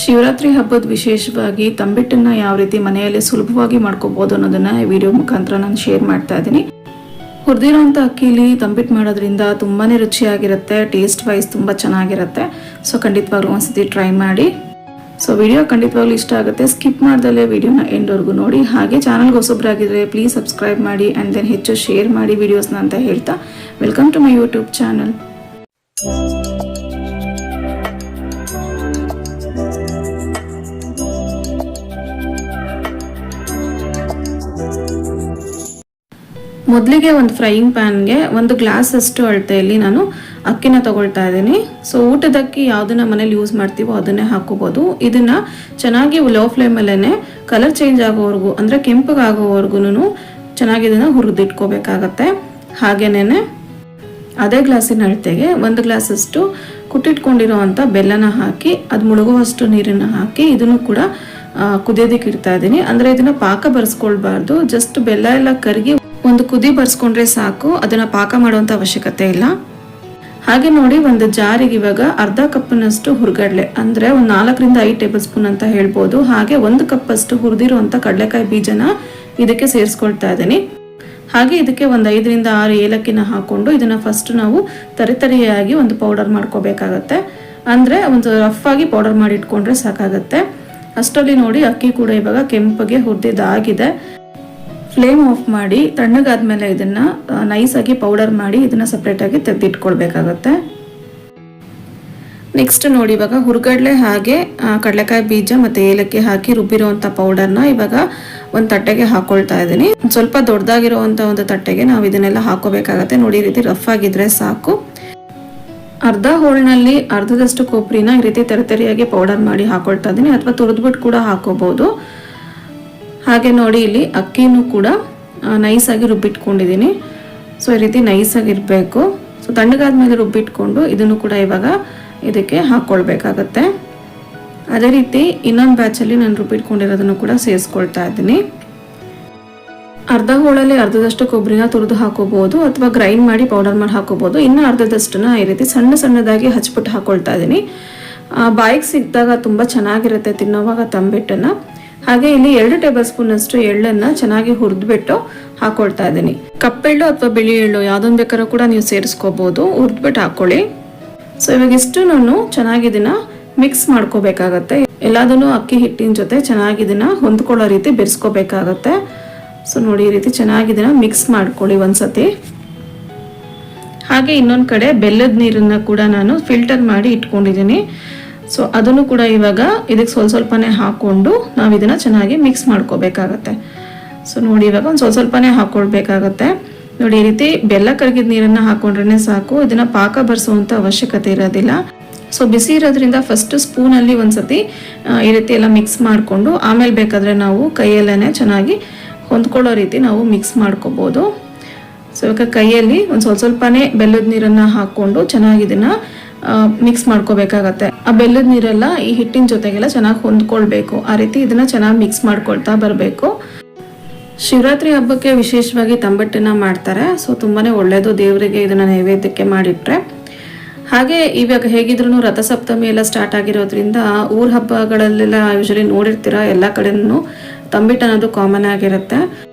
ಶಿವರಾತ್ರಿ ಹಬ್ಬದ ವಿಶೇಷವಾಗಿ ತಂಬಿಟ್ಟನ್ನ ಯಾವ ರೀತಿ ಮನೆಯಲ್ಲಿ ಸುಲಭವಾಗಿ ಮಾಡ್ಕೋಬಹುದು ಅನ್ನೋದನ್ನ ಈ ವಿಡಿಯೋ ಮುಖಾಂತರ ನಾನು ಶೇರ್ ಮಾಡ್ತಾ ಇದ್ದೀನಿ. ಹುರಿದಿರೋಂಥ ಅಕ್ಕಿಲಿ ತಂಬಿಟ್ಟು ಮಾಡೋದ್ರಿಂದ ತುಂಬಾ ರುಚಿಯಾಗಿರುತ್ತೆ ಟೇಸ್ಟ್ ವೈಸ್ ತುಂಬ ಚೆನ್ನಾಗಿರುತ್ತೆ. ಸೊ ಖಂಡಿತವಾಗ್ಲೂ ಒಂದ್ಸತಿ ಟ್ರೈ ಮಾಡಿ. ಸೊ ವಿಡಿಯೋ ಖಂಡಿತವಾಗ್ಲೂ ಇಷ್ಟ ಆಗುತ್ತೆ. ಸ್ಕಿಪ್ ಮಾಡ್ದಲ್ಲೇ ವಿಡಿಯೋನ ಎಂಡ್ವರೆಗೂ ನೋಡಿ. ಹಾಗೆ ಚಾನಲ್ಗೆ ಹೊಸಬ್ರಾಗಿದ್ರೆ ಪ್ಲೀಸ್ ಸಬ್ಸ್ಕ್ರೈಬ್ ಮಾಡಿ ಆ್ಯಂಡ್ ದೆನ್ ಹೆಚ್ಚು ಶೇರ್ ಮಾಡಿ ವಿಡಿಯೋಸ್ನ ಅಂತ ಹೇಳ್ತಾ. Welcome to my YouTube channel ಮೊದಲಿಗೆ ಒಂದು ಫ್ರೈಯಿಂಗ್ ಪ್ಯಾನ್ಗೆ ಒಂದು ಗ್ಲಾಸ್ ಅಷ್ಟು ಅಳತೆಯಲ್ಲಿ ನಾನು ಅಕ್ಕಿನ ತಗೊಳ್ತಾ ಇದ್ದೀನಿ. ಸೊ ಊಟದ ಅಕ್ಕಿ ಯಾವುದನ್ನ ಮನೇಲಿ ಯೂಸ್ ಮಾಡ್ತೀವೋ ಅದನ್ನೇ ಹಾಕೋಬೋದು ಇದನ್ನ ಚೆನ್ನಾಗಿ ಲೋ ಫ್ಲೇಮಲ್ಲೇ ಕಲರ್ ಚೇಂಜ್ ಆಗೋವರೆಗೂ ಅಂದರೆ ಕೆಂಪಗಾಗೋವರೆಗೂ ಚೆನ್ನಾಗಿ ಇದನ್ನು ಹುರಿದಿಟ್ಕೋಬೇಕಾಗತ್ತೆ. ಹಾಗೇನೇ ಅದೇ ಗ್ಲಾಸಿನ ಅಳತೆಗೆ ಒಂದು ಗ್ಲಾಸಷ್ಟು ಕುಟ್ಟಿಟ್ಕೊಂಡಿರೋವಂಥ ಬೆಲ್ಲನ ಹಾಕಿ, ಅದು ಮುಳುಗುವಷ್ಟು ನೀರನ್ನು ಹಾಕಿ ಇದನ್ನು ಕೂಡ ಕುದಿಯೋದಕ್ಕೆ ಇಡ್ತಾ ಇದ್ದೀನಿ. ಅಂದರೆ ಇದನ್ನು ಪಾಕ ಬರೆಸ್ಕೊಳ್ಬಾರ್ದು. ಜಸ್ಟ್ ಬೆಲ್ಲ ಎಲ್ಲ ಕರಗಿ ಒಂದು ಕುದಿ ಬರ್ಸ್ಕೊಂಡ್ರೆ ಸಾಕು, ಅದನ್ನ ಪಾಕ ಮಾಡುವಂಥ ಅವಶ್ಯಕತೆ ಇಲ್ಲ. ಹಾಗೆ ನೋಡಿ ಒಂದು ಜಾರಿಗೆ ಇವಾಗ ಅರ್ಧ ಕಪ್ನಷ್ಟು ಹುರ್ಗಡ್ಲೆ, ಅಂದ್ರೆ ಒಂದು ನಾಲ್ಕರಿಂದ ಐದು ಟೇಬಲ್ ಸ್ಪೂನ್ ಅಂತ ಹೇಳ್ಬೋದು. ಹಾಗೆ ಒಂದು ಕಪ್ ಅಷ್ಟು ಹುರಿದಿರುವಂತ ಕಡಲೆಕಾಯಿ ಬೀಜನ ಇದಕ್ಕೆ ಸೇರಿಸ್ಕೊಳ್ತಾ ಇದ್ದೀನಿ. ಹಾಗೆ ಇದಕ್ಕೆ ಒಂದು ಐದರಿಂದ ಆರು ಏಲಕ್ಕಿನ ಹಾಕೊಂಡು ಇದನ್ನ ಫಸ್ಟ್ ನಾವು ತರಿತರಿಯಾಗಿ ಒಂದು ಪೌಡರ್ ಮಾಡ್ಕೋಬೇಕಾಗತ್ತೆ. ಅಂದ್ರೆ ಒಂದು ರಫ್ ಆಗಿ ಪೌಡರ್ ಮಾಡಿ ಇಟ್ಕೊಂಡ್ರೆ ಸಾಕಾಗತ್ತೆ. ಅಷ್ಟರಲ್ಲಿ ನೋಡಿ ಅಕ್ಕಿ ಕೂಡ ಇವಾಗ ಕೆಂಪಗೆ ಹುರಿದಿದ್ದಾಗಿದೆ. ಫ್ಲೇಮ್ ಆಫ್ ಮಾಡಿ ತಣ್ಣಗಾದ್ಮೇಲೆ ಇದನ್ನ ನೈಸ್ ಆಗಿ ಪೌಡರ್ ಮಾಡಿ ಇದನ್ನ ಸಪ್ರೇಟಾಗಿ ತೆಗೆದಿಟ್ಕೊಳ್ಬೇಕಾಗತ್ತೆ. ನೆಕ್ಸ್ಟ್ ನೋಡಿ ಇವಾಗ ಹುರ್ಗಡ್ಲೆ ಹಾಗೆ ಕಡಲೆಕಾಯಿ ಬೀಜ ಮತ್ತೆ ಏಲಕ್ಕಿ ಹಾಕಿ ರುಬ್ಬಿರುವಂತ ಪೌಡರ್ನ ಇವಾಗ ಒಂದು ತಟ್ಟೆಗೆ ಹಾಕೊಳ್ತಾ ಇದ್ದೀನಿ. ಸ್ವಲ್ಪ ದೊಡ್ಡದಾಗಿರುವಂತ ಒಂದು ತಟ್ಟೆಗೆ ನಾವು ಇದನ್ನೆಲ್ಲ ಹಾಕೋಬೇಕಾಗತ್ತೆ. ನೋಡಿ ರೀತಿ ರಫ್ ಆಗಿದ್ರೆ ಸಾಕು. ಅರ್ಧ ಹೋಳ್ನಲ್ಲಿ ಅರ್ಧದಷ್ಟು ಕೊಬ್ಬರಿನ ಈ ರೀತಿ ತರತರಿಯಾಗಿ ಪೌಡರ್ ಮಾಡಿ ಹಾಕೊಳ್ತಾ ಇದ್ದೀನಿ. ಅಥವಾ ತುರಿದ್ಬಿಟ್ಟು ಕೂಡ ಹಾಕೋಬಹುದು ಹಾಗೆ ನೋಡಿ ಇಲ್ಲಿ ಅಕ್ಕಿನೂ ಕೂಡ ನೈಸ್ ಆಗಿ ರುಬ್ಬಿಟ್ಕೊಂಡಿದ್ದೀನಿ. ಸೊ ಈ ರೀತಿ ನೈಸ್ ಆಗಿರಬೇಕು ಸೊ ತಣ್ಣಗಾದ್ಮೇಲೆ ರುಬ್ಬಿಟ್ಕೊಂಡು ಇದನ್ನು ಕೂಡ ಇವಾಗ ಇದಕ್ಕೆ ಹಾಕ್ಕೊಳ್ಬೇಕಾಗತ್ತೆ ಅದೇ ರೀತಿ ಇನ್ನೊಂದು ಬ್ಯಾಚಲ್ಲಿ ನಾನು ರುಬ್ಬಿಟ್ಕೊಂಡಿರೋದನ್ನು ಕೂಡ ಸೇರಿಸ್ಕೊಳ್ತಾ ಇದ್ದೀನಿ. ಅರ್ಧ ಹೋಳಲ್ಲಿ ಅರ್ಧದಷ್ಟು ಕೊಬ್ಬರಿನ ತುರಿದು ಹಾಕೋಬಹುದು ಅಥವಾ ಗ್ರೈಂಡ್ ಮಾಡಿ ಪೌಡರ್ ಮಾಡಿ ಹಾಕೋಬಹುದು ಇನ್ನು ಅರ್ಧದಷ್ಟನ್ನ ಈ ರೀತಿ ಸಣ್ಣ ಸಣ್ಣದಾಗಿ ಹಚ್ಬಿಟ್ಟು ಹಾಕೊಳ್ತಾ ಇದ್ದೀನಿ. ಬಾಯಿಗೆ ಸಿಕ್ಕಿದಾಗ ತುಂಬ ಚೆನ್ನಾಗಿರುತ್ತೆ ತಿನ್ನೋವಾಗ ತಂಬಿಟ್ಟನ್ನ. ಹಾಗೆ ಇಲ್ಲಿ ಎರಡು ಟೇಬಲ್ ಸ್ಪೂನ್ ಅಷ್ಟು ಎಳ್ಳನ್ನ ಚೆನ್ನಾಗಿ ಹುರಿದ್ಬಿಟ್ಟು ಹಾಕೊಳ್ತಾ ಇದ್ದೀನಿ. ಕಪ್ಪೆಳ್ಳು ಅಥವಾ ಬಿಳಿ ಎಳ್ಳು ಯಾವ್ದೊಂದು ಬೇಕಾದ್ರೂ ಕೂಡ ನೀವು ಸೇರಿಸ್ಕೋಬಹುದು ಹುರಿದ್ಬಿಟ್ಟು ಹಾಕೊಳ್ಳಿ. ಸೊ ಇವಾಗ ಇಷ್ಟು ನಾನು ಚೆನ್ನಾಗಿ ಇದನ್ನ ಮಿಕ್ಸ್ ಮಾಡ್ಕೋಬೇಕಾಗತ್ತೆ. ಎಲ್ಲದನ್ನು ಅಕ್ಕಿ ಹಿಟ್ಟಿನ ಜೊತೆ ಚೆನ್ನಾಗಿ ಇದನ್ನ ಹೊಂದ್ಕೊಳ್ಳೋ ರೀತಿ ಬೆರೆಸ್ಕೋಬೇಕಾಗತ್ತೆ. ಸೊ ನೋಡಿ ಈ ರೀತಿ ಚೆನ್ನಾಗಿ ಇದನ್ನ ಮಿಕ್ಸ್ ಮಾಡ್ಕೊಳ್ಳಿ ಒಂದ್ಸತಿ. ಹಾಗೆ ಇನ್ನೊಂದು ಕಡೆ ಬೆಲ್ಲದ ನೀರನ್ನ ಕೂಡ ನಾನು ಫಿಲ್ಟರ್ ಮಾಡಿ ಇಟ್ಕೊಂಡಿದ್ದೀನಿ. ಸೊ ಅದನ್ನು ಕೂಡ ಇವಾಗ ಇದಕ್ಕೆ ಸ್ವಲ್ಪ ಸ್ವಲ್ಪನೇ ಹಾಕೊಂಡು ನಾವು ಇದನ್ನ ಚೆನ್ನಾಗಿ ಮಿಕ್ಸ್ ಮಾಡ್ಕೋಬೇಕಾಗತ್ತೆ. ಸೊ ನೋಡಿ ಇವಾಗ ಒಂದು ಸ್ವಲ್ಪ ಸ್ವಲ್ಪನೇ ಹಾಕೊಳ್ಬೇಕಾಗತ್ತೆ. ನೋಡಿ, ಈ ರೀತಿ ಬೆಲ್ಲ ಕರಗಿದ ನೀರನ್ನ ಹಾಕೊಂಡ್ರೆ ಸಾಕು. ಇದನ್ನ ಪಾಕ ಬರ್ಸುವಂತ ಅವಶ್ಯಕತೆ ಇರೋದಿಲ್ಲ. ಸೊ ಬಿಸಿ ಇರೋದ್ರಿಂದ ಫಸ್ಟ್ ಸ್ಪೂನಲ್ಲಿ ಒಂದ್ಸತಿ ಈ ರೀತಿ ಎಲ್ಲ ಮಿಕ್ಸ್ ಮಾಡಿಕೊಂಡು, ಆಮೇಲೆ ಬೇಕಾದ್ರೆ ನಾವು ಕೈಯಲ್ಲೇ ಚೆನ್ನಾಗಿ ಹೊಂದ್ಕೊಳ್ಳೋ ರೀತಿ ನಾವು ಮಿಕ್ಸ್ ಮಾಡ್ಕೋಬೋದು. ಸೊ ಇವಾಗ ಕೈಯಲ್ಲಿ ಒಂದು ಸ್ವಲ್ಪ ಸ್ವಲ್ಪನೇ ಬೆಲ್ಲದ ನೀರನ್ನ ಹಾಕೊಂಡು ಚೆನ್ನಾಗಿ ಇದನ್ನ ಮಿಕ್ಸ್ ಮಾಡ್ಕೋಬೇಕಾಗತ್ತೆ. ಆ ಬೆಲ್ಲದ ನೀರೆಲ್ಲ ಈ ಹಿಟ್ಟಿನ ಜೊತೆಗೆಲ್ಲ ಚೆನ್ನಾಗಿ ಹೊಂದ್ಕೊಳ್ಬೇಕು. ಆ ರೀತಿ ಇದನ್ನ ಚೆನ್ನಾಗಿ ಮಿಕ್ಸ್ ಮಾಡ್ಕೊಳ್ತಾ ಬರಬೇಕು. ಶಿವರಾತ್ರಿ ಹಬ್ಬಕ್ಕೆ ವಿಶೇಷವಾಗಿ ತಂಬಟ್ಟನ್ನ ಮಾಡ್ತಾರೆ. ಸೊ, ತುಂಬಾನೇ ಒಳ್ಳೆಯದು ದೇವರಿಗೆ ಇದನ್ನ ನೈವೇದ್ಯಕ್ಕೆ ಮಾಡಿಟ್ರೆ. ಹಾಗೆ ಇವಾಗ ಹೇಗಿದ್ರು ರಥಸಪ್ತಮಿ ಎಲ್ಲ ಸ್ಟಾರ್ಟ್ ಆಗಿರೋದ್ರಿಂದ ಊರ್ ಹಬ್ಬಗಳಲ್ಲೆಲ್ಲ ಯೂಶಲಿ ನೋಡಿರ್ತೀರ? ಎಲ್ಲ ಕಡೆನೂ ತಂಬಿಟ್ಟು ಅನ್ನೋದು ಕಾಮನ್ ಆಗಿರುತ್ತೆ.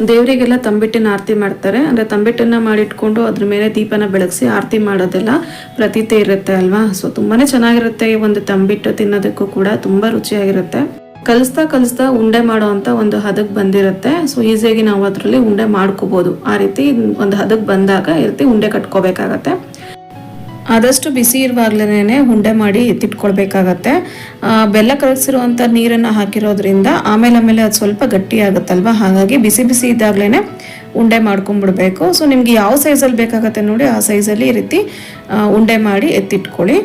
ದೇವರಿಗೆಲ್ಲ ತಂಬಿಟ್ಟಿನ ಆರತಿ ಮಾಡ್ತಾರೆ. ಅಂದ್ರೆ ತಂಬಿಟ್ಟನ್ನ ಮಾಡಿಟ್ಕೊಂಡು ಅದ್ರ ಮೇಲೆ ದೀಪನ ಬೆಳಗಿಸಿ ಆರತಿ ಮಾಡೋದೆಲ್ಲ ಪ್ರತೀತಿ ಇರುತ್ತೆ ಅಲ್ವಾ? ಸೊ ತುಂಬಾನೇ ಚೆನ್ನಾಗಿರುತ್ತೆ ಈ ಒಂದು ತಂಬಿಟ್ಟು ತಿನ್ನೋದಕ್ಕೂ ಕೂಡ. ತುಂಬಾ ರುಚಿಯಾಗಿರುತ್ತೆ. ಕಲಿಸ್ತಾ ಕಲಿಸ್ತಾ ಉಂಡೆ ಮಾಡೋ ಒಂದು ಹದಕ್ ಬಂದಿರುತ್ತೆ. ಸೊ ಈಸಿಯಾಗಿ ನಾವು ಅದರಲ್ಲಿ ಉಂಡೆ ಮಾಡ್ಕೋಬಹುದು ಆ ರೀತಿ ಒಂದು ಹದಕ್ ಬಂದಾಗ ಈ ರೀತಿ ಉಂಡೆ ಕಟ್ಕೋಬೇಕಾಗತ್ತೆ. ಆದಷ್ಟು ಬಿಸಿ ಇರುವಾಗ್ಲೇನೆ ಉಂಡೆ ಮಾಡಿ ಎತ್ತಿಟ್ಕೊಳ್ಬೇಕಾಗತ್ತೆ ಬೆಲ್ಲ ಕರಗಿಸಿರುವಂಥ ನೀರನ್ನು ಹಾಕಿರೋದ್ರಿಂದ ಆಮೇಲೆ ಆಮೇಲೆ ಅದು ಸ್ವಲ್ಪ ಗಟ್ಟಿ ಆಗುತ್ತಲ್ವಾ ಹಾಗಾಗಿ ಬಿಸಿ ಬಿಸಿ ಇದ್ದಾಗ್ಲೇನೆ ಉಂಡೆ ಮಾಡ್ಕೊಂಡ್ಬಿಡ್ಬೇಕು ಸೊ ನಿಮ್ಗೆ ಯಾವ ಸೈಜಲ್ಲಿ ಬೇಕಾಗತ್ತೆ ನೋಡಿ, ಆ ಸೈಜಲ್ಲಿ ಈ ರೀತಿ ಉಂಡೆ ಮಾಡಿ ಎತ್ತಿಟ್ಕೊಳ್ಳಿ.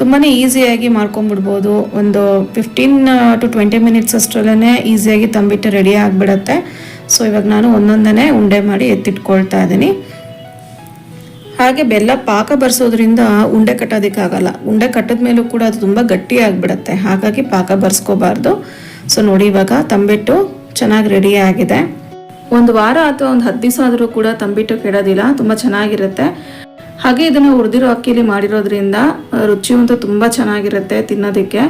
ತುಂಬಾ ಈಸಿಯಾಗಿ ಮಾಡ್ಕೊಂಬಿಡ್ಬೋದು. ಒಂದು ಫಿಫ್ಟೀನ್ ಟು ಟ್ವೆಂಟಿ ಮಿನಿಟ್ಸ್ ಅಷ್ಟರಲ್ಲೇ ಈಸಿಯಾಗಿ ತಂಬಿಟ್ಟು ರೆಡಿ ಆಗಿಬಿಡತ್ತೆ. ಸೊ ಇವಾಗ ನಾನು ಒಂದೊಂದನೇ ಉಂಡೆ ಮಾಡಿ ಎತ್ತಿಟ್ಕೊಳ್ತಾ ಇದ್ದೀನಿ. ಹಾಗೆ ಬೆಲ್ಲ ಪಾಕ ಬರ್ಸೋದ್ರಿಂದ ಉಂಡೆ ಕಟ್ಟೋದಕ್ಕಾಗಲ್ಲ ಉಂಡೆ ಕಟ್ಟದ ಮೇಲೂ ಕೂಡ ಅದು ತುಂಬ ಗಟ್ಟಿ ಆಗಿಬಿಡತ್ತೆ. ಹಾಗಾಗಿ ಪಾಕ ಬರ್ಸ್ಕೋಬಾರ್ದು. ಸೊ ನೋಡಿ ಇವಾಗ ತಂಬಿಟ್ಟು ಚೆನ್ನಾಗಿ ರೆಡಿ ಆಗಿದೆ. ಒಂದು ವಾರ ಅಥವಾ ಒಂದು ಹತ್ತು ದಿವಸ ಆದರೂ ಕೂಡ ತಂಬಿಟ್ಟು ಕೆಡೋದಿಲ್ಲ. ತುಂಬ ಚೆನ್ನಾಗಿರುತ್ತೆ. ಹಾಗೆ ಇದನ್ನು ಹುರಿದಿರೋ ಅಕ್ಕಿಲಿ ಮಾಡಿರೋದ್ರಿಂದ ರುಚಿಯಂತೂ ತುಂಬ ಚೆನ್ನಾಗಿರುತ್ತೆ ತಿನ್ನೋದಕ್ಕೆ.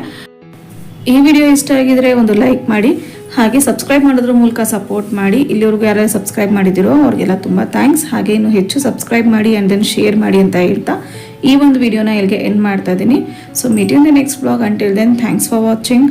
ಈ ವಿಡಿಯೋ ಇಷ್ಟ ಆಗಿದ್ರೆ ಒಂದು ಲೈಕ್ ಮಾಡಿ, ಹಾಗೆ ಸಬ್ಸ್ಕ್ರೈಬ್ ಮಾಡೋದ್ರ ಮೂಲಕ ಸಪೋರ್ಟ್ ಮಾಡಿ. ಇಲ್ಲಿವರೆಗೂ ಯಾರು ಸಬ್ಸ್ಕ್ರೈಬ್ ಮಾಡಿದಿರೋ ಅವ್ರಿಗೆಲ್ಲ ತುಂಬ ಥ್ಯಾಂಕ್ಸ್. ಹಾಗೆ ಇನ್ನು ಹೆಚ್ಚು ಸಬ್ಸ್ಕ್ರೈಬ್ ಮಾಡಿ ಆ್ಯಂಡ್ ದೆನ್ ಶೇರ್ ಮಾಡಿ ಅಂತ ಹೇಳ್ತಾ ಈ ಒಂದು ವಿಡಿಯೋನ ಇಲ್ಲಿಗೆ ಎಂಡ್ ಮಾಡ್ತಾ ಇದ್ದೀನಿ. So meeting the next blog until then thanks for watching